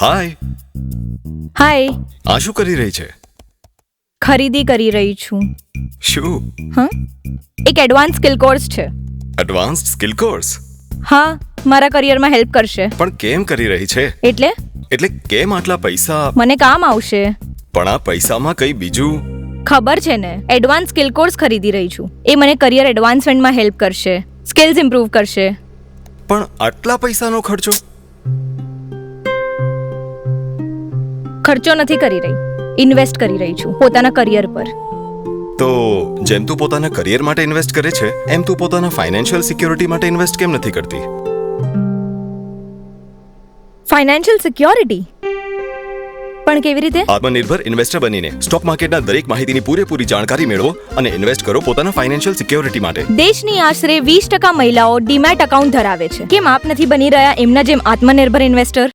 હાય હાય આ શું કરી રહી છે? ખરીદી કરી રહી છું. શું? હા? એક એડવાન્સ સ્કિલ કોર્સ છે. એડવાન્સ સ્કિલ કોર્સ હા મારા કરિયરમાં હેલ્પ કરશે. પણ કેમ કરી રહી છે? એટલે? એટલે કેમ આટલા પૈસા? મને કામ આવશે. પણ આ પૈસામાં કઈ બીજું? ખબર છે ને એડવાન્સ સ્કિલ કોર્સ ખરીદી રહી છું. એ મને કરિયર એડવાન્સમેન્ટમાં હેલ્પ કરશે. સ્કિલ્સ ઇમ્પ્રૂવ કરશે. પણ આટલા પૈસાનો ખર્ચો? ખર્ચો નથી કરી રહી. ઇન્વેસ્ટ કરી રહી છું પોતાના કરિયર પર. તો જેમ તું પોતાના કરિયર માટે ઇન્વેસ્ટ કરે છે એમ તું પોતાના ફાઇનાન્શિયલ સિક્યોરિટી માટે ઇન્વેસ્ટ કેમ નથી કરતી? ફાઇનાન્શિયલ સિક્યોરિટી પણ કેવી રીતે? આત્મનિર્ભર ઇન્વેસ્ટર બનીને સ્ટોક માર્કેટના દરેક માહિતીની પૂરેપૂરી જાણકારી મેળવો અને ઇન્વેસ્ટ કરો પોતાના ફાઇનાન્શિયલ સિક્યોરિટી માટે. દેશની આશરે વીસ ટકા મહિલાઓ ડીમેટ એકાઉન્ટ ધરાવે છે. કેમ આપ નથી બની રહ્યા એમના જેમ આત્મનિર્ભર ઇન્વેસ્ટર